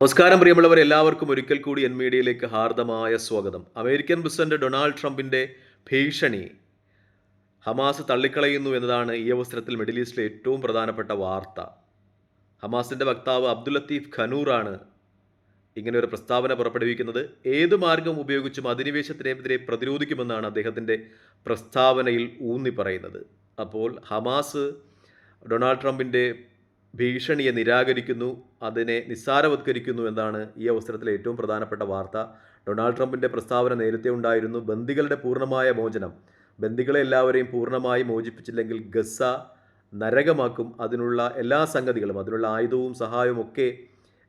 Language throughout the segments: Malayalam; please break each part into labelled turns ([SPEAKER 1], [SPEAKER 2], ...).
[SPEAKER 1] നമസ്കാരം പ്രിയമുള്ളവർ എല്ലാവർക്കും ഒരിക്കൽ കൂടി എൻ മീഡിയയിലേക്ക് ഹാർദമായ സ്വാഗതം. അമേരിക്കൻ പ്രസിഡന്റ് ഡൊണാൾഡ് ട്രംപിന്റെ ഭീഷണി ഹമാസ് തള്ളിക്കളയുന്നു എന്നതാണ് ഈ അവസരത്തിൽ മിഡിൽ ഈസ്റ്റിലെ ഏറ്റവും പ്രധാനപ്പെട്ട വാർത്ത. ഹമാസിന്റെ വക്താവ് അബ്ദുൽ ലത്തീഫ് ഖനൂറാണ് ഇങ്ങനെ ഒരു പ്രസ്താവന പുറപ്പെടുവിക്കുന്നത്. ഏത് മാർഗം ഉപയോഗിച്ചും അധിനിവേശത്തിനെതിരെ പ്രതിരോധിക്കുമെന്നാണ് അദ്ദേഹത്തിന്റെ പ്രസ്താവനയിൽ ഊന്നി പറയുന്നത്. അപ്പോൾ ഹമാസ് ഡൊണാൾഡ് ട്രംപിന്റെ ഭീഷണിയെ നിരാകരിക്കുന്നു അതിനെ നിസ്സാരവത്കരിക്കുന്നു എന്നാണ് ഈ അവസരത്തിലെ ഏറ്റവും പ്രധാനപ്പെട്ട വാർത്ത. ഡൊണാൾഡ് ട്രംപിന്റെ പ്രസ്താവന നേരത്തെ ഉണ്ടായിരുന്നു. ബന്ദികളുടെ പൂർണമായ മോചനം. ബന്ദികളെ എല്ലാവരെയും പൂർണമായി മോചിപ്പിച്ചില്ലെങ്കിൽ ഗസ നരകമാക്കും. അതിനുള്ള എല്ലാ സംഗതികളും അതിനുള്ള ആയുധവും സഹായവും ഒക്കെ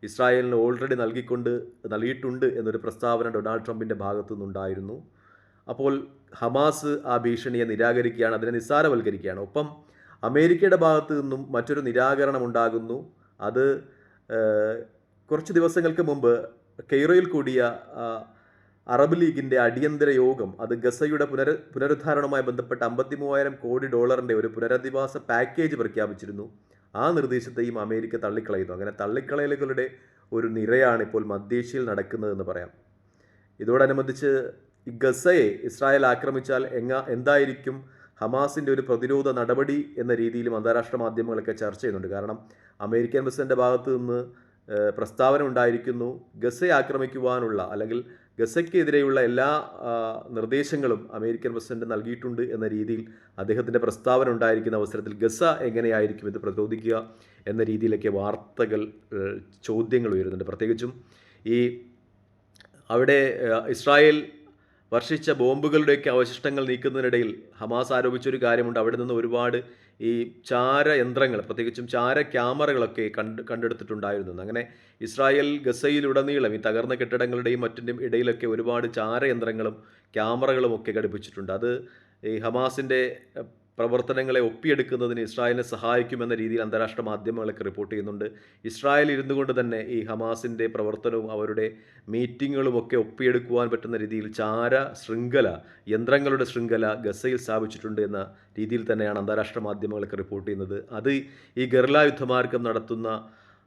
[SPEAKER 1] ഇസ്രായേലിന് ഓൾറെഡി നൽകിക്കൊണ്ട് നൽകിയിട്ടുണ്ട് എന്നൊരു പ്രസ്താവന ഡൊണാൾഡ് ട്രംപിന്റെ ഭാഗത്തു നിന്നുണ്ടായിരുന്നു. അപ്പോൾ ഹമാസ് ആ ഭീഷണിയെ നിരാകരിക്കുകയാണ് അതിനെ നിസ്സാരവൽക്കരിക്കുകയാണ് ഒപ്പം അമേരിക്കയുടെ ഭാഗത്തു നിന്നും മറ്റൊരു നിരാകരണം ഉണ്ടാകുന്നു അത് കുറച്ച് ദിവസങ്ങൾക്ക് മുമ്പ് കെയ്റോയിൽ കൂടിയ അറബ് ലീഗിന്റെ അടിയന്തര യോഗം അത് ഗസയുടെ പുനര പുനരുദ്ധാരണവുമായി ബന്ധപ്പെട്ട അമ്പത്തി മൂവായിരം കോടി ഡോളറിന്റെ ഒരു പുനരധിവാസ പാക്കേജ് പ്രഖ്യാപിച്ചിരുന്നു. ആ നിർദ്ദേശത്തെയും അമേരിക്ക തള്ളിക്കളയുന്നു. അങ്ങനെ തള്ളിക്കളയലുകളുടെ ഒരു നിരയാണ് ഇപ്പോൾ മധ്യേഷ്യയിൽ നടക്കുന്നതെന്ന് പറയാം. ഇതോടനുബന്ധിച്ച് ഗസയെ ഇസ്രായേൽ ആക്രമിച്ചാൽ എങ്ങ എന്തായിരിക്കും? ഹമാസിന്റെ ഒരു പ്രതിരോധ നടപടി എന്ന രീതിയിലും അന്താരാഷ്ട്ര മാധ്യമങ്ങളൊക്കെ ചർച്ച ചെയ്യുന്നുണ്ട്. കാരണം അമേരിക്കൻ പ്രസിഡന്റ് ഭാഗത്ത് നിന്ന് പ്രസ്താവന ഉണ്ടായിരിക്കുന്നു. ഗസയെ ആക്രമിക്കുവാനുള്ള അല്ലെങ്കിൽ ഗസയ്ക്കെതിരെയുള്ള എല്ലാ നിർദ്ദേശങ്ങളും അമേരിക്കൻ പ്രസിഡന്റ് നൽകിയിട്ടുണ്ട് എന്ന രീതിയിൽ അദ്ദേഹത്തിന്റെ പ്രസ്താവന ഉണ്ടായിരിക്കുന്ന അവസരത്തിൽ ഗസ എങ്ങനെയായിരിക്കും ഇത് പ്രതിരോധിക്കുക എന്ന രീതിയിലൊക്കെ വാർത്തകൾ ചോദ്യങ്ങൾ ഉയരുന്നുണ്ട്. പ്രത്യേകിച്ചും ഈ അവിടെ ഇസ്രായേൽ വർഷിച്ച ബോംബുകളുടെയൊക്കെ അവശിഷ്ടങ്ങൾ നീക്കുന്നതിനിടയിൽ ഹമാസ് ആരോപിച്ചൊരു കാര്യമുണ്ട്. അവിടെ നിന്ന് ഒരുപാട് ഈ ചാര യന്ത്രങ്ങൾ പ്രത്യേകിച്ചും ചാര ക്യാമറകളൊക്കെ കണ്ട് കണ്ടെടുത്തിട്ടുണ്ടായിരുന്നു. അങ്ങനെ ഇസ്രായേൽ ഗസയിലുടനീളം ഈ തകർന്ന കെട്ടിടങ്ങളുടെയും മറ്റിന്റെയും ഇടയിലൊക്കെ ഒരുപാട് ചാര യന്ത്രങ്ങളും ക്യാമറകളും ഒക്കെ ഘടിപ്പിച്ചിട്ടുണ്ട്. അത് ഈ ഹമാസിന്റെ പ്രവർത്തനങ്ങളെ ഒപ്പിയെടുക്കുന്നതിന് ഇസ്രായേലിനെ സഹായിക്കുമെന്ന രീതിയിൽ അന്താരാഷ്ട്ര മാധ്യമങ്ങളൊക്കെ റിപ്പോർട്ട് ചെയ്യുന്നുണ്ട്. ഇസ്രായേൽ ഇരുന്നു കൊണ്ട് തന്നെ ഈ ഹമാസിന്റെ പ്രവർത്തനവും അവരുടെ മീറ്റിങ്ങുകളും ഒക്കെ ഒപ്പിയെടുക്കുവാൻ പറ്റുന്ന രീതിയിൽ ചാര ശൃംഖല യന്ത്രങ്ങളുടെ ശൃംഖല ഗസയിൽ സ്ഥാപിച്ചിട്ടുണ്ട് എന്ന രീതിയിൽ തന്നെയാണ് അന്താരാഷ്ട്ര മാധ്യമങ്ങളൊക്കെ റിപ്പോർട്ട് ചെയ്യുന്നത്. അത് ഈ ഗർലാ യുദ്ധമാർഗം നടത്തുന്ന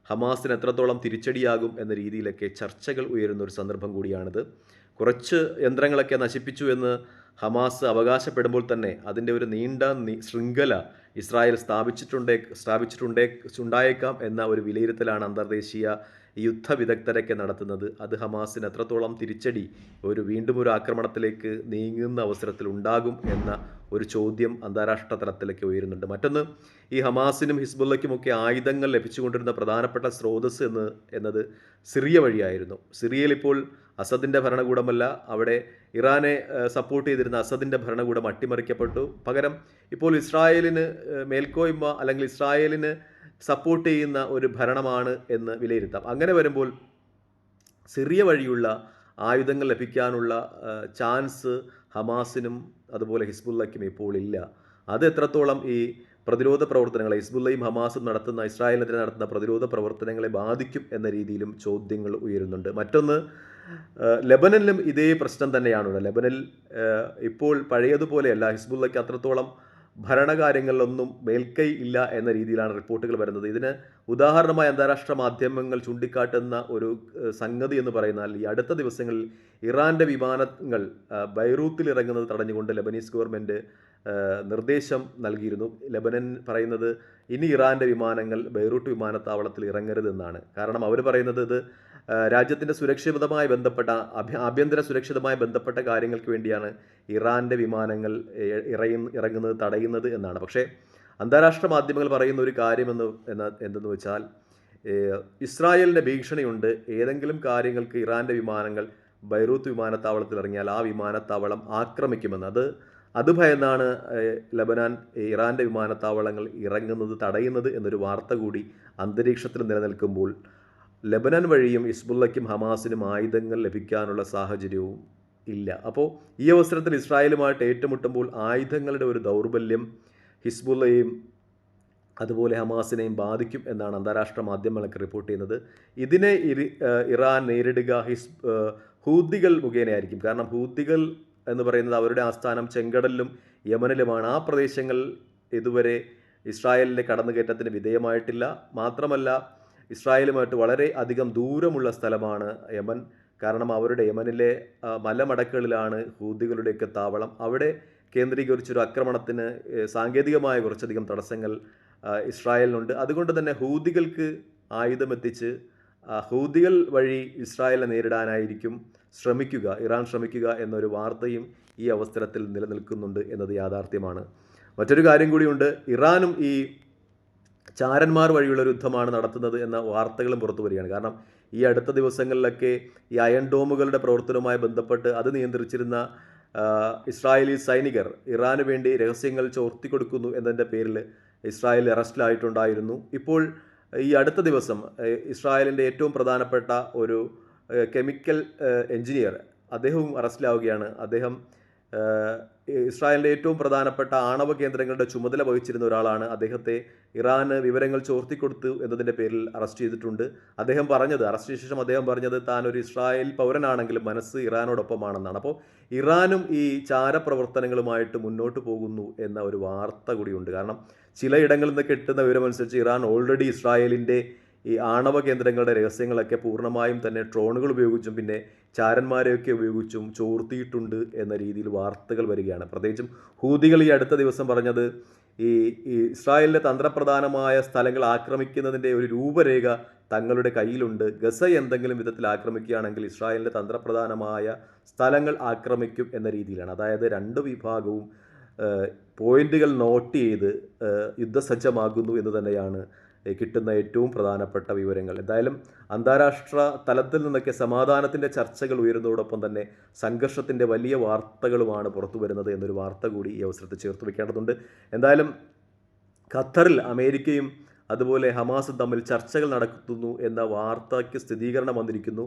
[SPEAKER 1] ഹമാസിന് എത്രത്തോളം തിരിച്ചടിയാകും എന്ന രീതിയിലൊക്കെ ചർച്ചകൾ ഉയരുന്ന ഒരു സന്ദർഭം കൂടിയാണിത്. കുറച്ച് യന്ത്രങ്ങളൊക്കെ നശിപ്പിച്ചു എന്ന് ഹമാസ് അവകാശപ്പെടുമ്പോൾ തന്നെ അതിന്റെ ഒരു നീണ്ട ശൃംഖല ഇസ്രായേൽ സ്ഥാപിച്ചിട്ടുണ്ടേ സ്ഥാപിച്ചിട്ടുണ്ടേ ഉണ്ടായേക്കാം എന്ന ഒരു വിലയിരുത്തലാണ് അന്തർദേശീയ യുദ്ധ വിദഗ്ധരൊക്കെ നടത്തുന്നത്. അത് ഹമാസിന് എത്രത്തോളം തിരിച്ചടി ഒരു വീണ്ടും ഒരു ആക്രമണത്തിലേക്ക് നീങ്ങുന്ന അവസരത്തിൽ ഉണ്ടാകും എന്ന ഒരു ചോദ്യം അന്താരാഷ്ട്ര തലത്തിലേക്ക് ഉയരുന്നുണ്ട്. മറ്റൊന്ന് ഈ ഹമാസിനും ഹിസ്ബുള്ളയ്ക്കുമൊക്കെ ആയുധങ്ങൾ ലഭിച്ചുകൊണ്ടിരുന്ന പ്രധാനപ്പെട്ട സ്രോതസ് എന്ന് എന്നത് സിറിയ വഴിയായിരുന്നു. സിറിയയിൽ ഇപ്പോൾ അസദിന്റെ ഭരണകൂടമല്ല അവിടെ ഇറാനെ സപ്പോർട്ട് ചെയ്തിരുന്ന അസദിന്റെ ഭരണകൂടം അട്ടിമറിക്കപ്പെട്ടു. പകരം ഇപ്പോൾ ഇസ്രായേലിന് മേൽക്കോയ്മ അല്ലെങ്കിൽ ഇസ്രായേലിന് സപ്പോർട്ട് ചെയ്യുന്ന ഒരു ഭരണമാണ് എന്ന് വിലയിരുത്താം. അങ്ങനെ വരുമ്പോൾ സിറിയ വഴിയുള്ള ആയുധങ്ങൾ ലഭിക്കാനുള്ള ചാൻസ് ഹമാസിനും അതുപോലെ ഹിസ്ബുല്ലയ്ക്കും ഇപ്പോൾ ഇല്ല. അത് എത്രത്തോളം ഈ പ്രതിരോധ പ്രവർത്തനങ്ങളെ ഹിസ്ബുല്ലയും ഹമാസും നടത്തുന്ന ഇസ്രായേലിനെതിരെ നടത്തുന്ന പ്രതിരോധ പ്രവർത്തനങ്ങളെ ബാധിക്കും എന്ന രീതിയിലും ചോദ്യങ്ങൾ ഉയരുന്നുണ്ട്. മറ്റൊന്ന് ലെബനനിലും ഇതേ പ്രശ്നം തന്നെയാണുള്ളത് ലെബനനിൽ ഇപ്പോൾ പഴയതുപോലെയല്ല. ഹിസ്ബുല്ലയ്ക്ക് അത്രത്തോളം ഭരണകാര്യങ്ങളിലൊന്നും മേൽക്കൈ ഇല്ല എന്ന രീതിയിലാണ് റിപ്പോർട്ടുകൾ വരുന്നത്. ഇതിന് ഉദാഹരണമായി അന്താരാഷ്ട്ര മാധ്യമങ്ങൾ ചൂണ്ടിക്കാട്ടുന്ന ഒരു സംഗതി എന്ന് പറയുന്നാൽ ഈ അടുത്ത ദിവസങ്ങളിൽ ഇറാന്റെ വിമാനങ്ങൾ ബൈറൂത്തിൽ ഇറങ്ങുന്നത് തടഞ്ഞുകൊണ്ട് ലെബനീസ് ഗവൺമെന്റ് നിർദ്ദേശം നൽകിയിരുന്നു. ലെബനൻ പറയുന്നത് ഇനി ഇറാന്റെ വിമാനങ്ങൾ ബൈറൂട്ട് വിമാനത്താവളത്തിൽ ഇറങ്ങരുതെന്നാണ്. കാരണം അവർ പറയുന്നത് ഇത് രാജ്യത്തിന്റെ സുരക്ഷിതമായി ബന്ധപ്പെട്ട ആഭ്യന്തര സുരക്ഷിതമായി ബന്ധപ്പെട്ട കാര്യങ്ങൾക്ക് വേണ്ടിയാണ് ഇറാന്റെ വിമാനങ്ങൾ ഇറയും ഇറങ്ങുന്നത് തടയുന്നത് എന്നാണ്. പക്ഷേ അന്താരാഷ്ട്ര മാധ്യമങ്ങൾ പറയുന്ന ഒരു കാര്യമെന്ന് എന്ന എന്തെന്ന് വെച്ചാൽ ഇസ്രായേലിന്റെ ഭീഷണിയുണ്ട്. ഏതെങ്കിലും കാര്യങ്ങൾക്ക് ഇറാന്റെ വിമാനങ്ങൾ ബൈറൂത്ത് വിമാനത്താവളത്തിൽ ഇറങ്ങിയാൽ ആ വിമാനത്താവളം ആക്രമിക്കുമെന്ന്. അത് അത് ഭയന്നാണ് ലബനാൻ ഇറാന്റെ വിമാനത്താവളങ്ങൾ ഇറങ്ങുന്നത് തടയുന്നത് എന്നൊരു വാർത്ത കൂടി അന്തരീക്ഷത്തിൽ നിലനിൽക്കുമ്പോൾ ലബനൻ വഴിയും ഇസ്ബുള്ളയ്ക്കും ഹമാസിനും ആയുധങ്ങൾ ലഭിക്കാനുള്ള സാഹചര്യവും ഇല്ല. അപ്പോൾ ഈ അവസരത്തിൽ ഇസ്രായേലുമായിട്ട് ഏറ്റുമുട്ടുമ്പോൾ ആയുധങ്ങളുടെ ഒരു ദൗർബല്യം ഹിസ്ബുള്ളയും അതുപോലെ ഹമാസിനെയും ബാധിക്കും എന്നാണ് അന്താരാഷ്ട്ര മാധ്യമങ്ങളൊക്കെ റിപ്പോർട്ട് ചെയ്യുന്നത്. ഇതിനെ ഇറാൻ നേരിടുക ഹിസ് ഹൂദികൾ മുഖേനയായിരിക്കും. കാരണം ഹൂദികൾ എന്ന് പറയുന്നത് അവരുടെ ആസ്ഥാനം ചെങ്കടലിലും യമനിലുമാണ്. ആ പ്രദേശങ്ങൾ ഇതുവരെ ഇസ്രായേലിന്റെ കടന്നുകയറ്റത്തിന് വിധേയമായിട്ടില്ല. മാത്രമല്ല ഇസ്രായേലുമായിട്ട് വളരെ അധികം ദൂരമുള്ള സ്ഥലമാണ് യമൻ. കാരണം അവരുടെ യമനിലെ മലമടക്കുകളിലാണ് ഹൂതികളുടെയൊക്കെ താവളം. അവിടെ കേന്ദ്രീകരിച്ചൊരു ആക്രമണത്തിന് സാങ്കേതികമായ കുറച്ചധികം തടസ്സങ്ങൾ ഇസ്രായേലിനുണ്ട്. അതുകൊണ്ട് തന്നെ ഹൂതികൾക്ക് ആയുധമെത്തിച്ച് ഹൂദികൾ വഴി ഇസ്രായേലിനെ നേരിടാനായിരിക്കും ശ്രമിക്കുക ഇറാൻ ശ്രമിക്കുക എന്നൊരു വാർത്തയും ഈ അവസരത്തിൽ നിലനിൽക്കുന്നുണ്ട് എന്നത് യാഥാർത്ഥ്യമാണ്. മറ്റൊരു കാര്യം കൂടിയുണ്ട്. ഇറാനും ഈ ചാരന്മാർ വഴിയുള്ള ഒരു യുദ്ധമാണ് നടത്തുന്നത് എന്ന വാർത്തകളും പുറത്തു വരികയാണ്. കാരണം ഈ അടുത്ത ദിവസങ്ങളിലൊക്കെ ഈ അയൺ ഡോമുകളുടെ പ്രവർത്തനവുമായി ബന്ധപ്പെട്ട് അത് നിയന്ത്രിച്ചിരുന്ന ഇസ്രായേലി സൈനികർ ഇറാന് വേണ്ടി രഹസ്യങ്ങൾ ചോർത്തി കൊടുക്കുന്നു എന്നതിന്റെ പേരിൽ ഇസ്രായേൽ അറസ്റ്റിലായിട്ടുണ്ടായിരുന്നു. ഇപ്പോൾ ഈ അടുത്ത ദിവസം ഇസ്രായേലിന്റെ ഏറ്റവും പ്രധാനപ്പെട്ട ഒരു കെമിക്കൽ എഞ്ചിനീയർ അദ്ദേഹവും അറസ്റ്റിലാവുകയാണ്. അദ്ദേഹം ഇസ്രായേലിന്റെ ഏറ്റവും പ്രധാനപ്പെട്ട ആണവ കേന്ദ്രങ്ങളുടെ ചുമതല വഹിച്ചിരുന്ന ഒരാളാണ് അദ്ദേഹത്തെ ഇറാന് വിവരങ്ങൾ ചോർത്തിക്കൊടുത്തു എന്നതിന്റെ പേരിൽ അറസ്റ്റ് ചെയ്തിട്ടുണ്ട്. അദ്ദേഹം പറഞ്ഞത് അറസ്റ്റിന് ശേഷം അദ്ദേഹം പറഞ്ഞത് താൻ ഒരു ഇസ്രായേൽ പൗരനാണെങ്കിലും മനസ്സ് ഇറാനോടൊപ്പമാണെന്നാണ്. അപ്പോൾ ഇറാനും ഈ ചാരപ്രവർത്തനങ്ങളുമായിട്ട് മുന്നോട്ട് പോകുന്നു എന്ന ഒരു വാർത്ത കൂടിയുണ്ട്. കാരണം ചിലയിടങ്ങളിൽ നിന്ന് കിട്ടുന്ന വിവരമനുസരിച്ച് ഇറാൻ ഓൾറെഡി ഇസ്രായേലിന്റെ ഈ ആണവ കേന്ദ്രങ്ങളുടെ രഹസ്യങ്ങളൊക്കെ പൂർണമായും തന്നെ ഡ്രോണുകൾ ഉപയോഗിച്ചും പിന്നെ ചാരന്മാരെയൊക്കെ ഉപയോഗിച്ചും ചോർത്തിയിട്ടുണ്ട് എന്ന രീതിയിൽ വാർത്തകൾ വരികയാണ്. പ്രത്യേകിച്ചും ഹൂതികൾ ഈ അടുത്ത ദിവസം പറഞ്ഞത് ഈ ഇസ്രായേലിലെ തന്ത്രപ്രധാനമായ സ്ഥലങ്ങൾ ആക്രമിക്കുന്നതിന്റെ ഒരു രൂപരേഖ തങ്ങളുടെ കയ്യിലുണ്ട്. ഗസ എന്തെങ്കിലും വിധത്തിൽ ആക്രമിക്കുകയാണെങ്കിൽ ഇസ്രായേലിന്റെ തന്ത്രപ്രധാനമായ സ്ഥലങ്ങൾ ആക്രമിക്കും എന്ന രീതിയിലാണ്. അതായത് രണ്ട് വിഭാഗവും പോയിന്റുകൾ നോട്ട് ചെയ്ത് യുദ്ധസജ്ജമാകുന്നു എന്ന് തന്നെയാണ് കിട്ടുന്ന ഏറ്റവും പ്രധാനപ്പെട്ട വിവരങ്ങൾ. എന്തായാലും അന്താരാഷ്ട്ര തലത്തിൽ നിന്നൊക്കെ സമാധാനത്തിന്റെ ചർച്ചകൾ ഉയരുന്നതോടൊപ്പം തന്നെ സംഘർഷത്തിന്റെ വലിയ വാർത്തകളുമാണ് പുറത്തു വരുന്നത് എന്നൊരു വാർത്ത കൂടി ഈ അവസരത്തിൽ ചേർത്ത് വെക്കേണ്ടതുണ്ട് എന്തായാലും ഖത്തറിൽ അമേരിക്കയും അതുപോലെ ഹമാസും തമ്മിൽ ചർച്ചകൾ നടത്തുന്നു എന്ന വാർത്തയ്ക്ക് സ്ഥിരീകരണം വന്നിരിക്കുന്നു.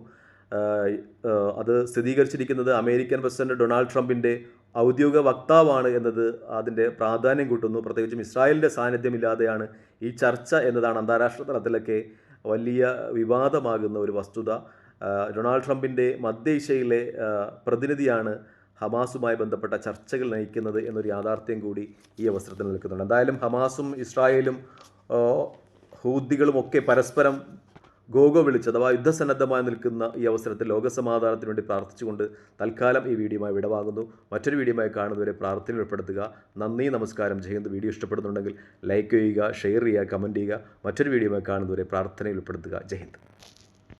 [SPEAKER 1] അത് സ്ഥിരീകരിച്ചിരിക്കുന്നത് അമേരിക്കൻ പ്രസിഡന്റ് ഡൊണാൾഡ് ട്രംപിന്റെ ഔദ്യോഗിക വക്താവാണ് എന്നത് അതിന്റെ പ്രാധാന്യം കൂട്ടുന്നു. പ്രത്യേകിച്ചും ഇസ്രായേലിന്റെ സാന്നിധ്യമില്ലാതെയാണ് ഈ ചർച്ച എന്നതാണ് അന്താരാഷ്ട്ര തലത്തിലൊക്കെ വലിയ വിവാദമാകുന്ന ഒരു വസ്തുത. ഡൊണാൾഡ് ട്രംപിന്റെ മധ്യ ഏഷ്യയിലെ പ്രതിനിധിയാണ് ഹമാസുമായി ബന്ധപ്പെട്ട ചർച്ചകൾ നയിക്കുന്നത് എന്നൊരു യാഥാർത്ഥ്യം കൂടി ഈ അവസരത്തിൽ നിൽക്കുന്നുണ്ട്. എന്തായാലും ഹമാസും ഇസ്രായേലും ഹൂദികളുമൊക്കെ പരസ്പരം ഗോഗോ വിളിച്ച് അഥവാ യുദ്ധസന്നദ്ധമായി നിൽക്കുന്ന ഈ അവസരത്തിൽ ലോകസമാധാനത്തിന് വേണ്ടി പ്രാർത്ഥിച്ചുകൊണ്ട് തൽക്കാലം ഈ വീഡിയോയുമായി വിടവാങ്ങുന്നു. മറ്റൊരു വീഡിയോയുമായി കാണുന്നവരെ പ്രാർത്ഥനയിൽ ഉൾപ്പെടുത്തുക. നന്ദി നമസ്കാരം. ചെയ്യുന്നത് വീഡിയോ ഇഷ്ടപ്പെടുന്നുണ്ടെങ്കിൽ ലൈക്ക് ചെയ്യുക ഷെയർ ചെയ്യുക കമന്റ് ചെയ്യുക. മറ്റൊരു വീഡിയോയുമായി കാണുന്നവരെ പ്രാർത്ഥനയിൽ ഉൾപ്പെടുത്തുക. ജയ്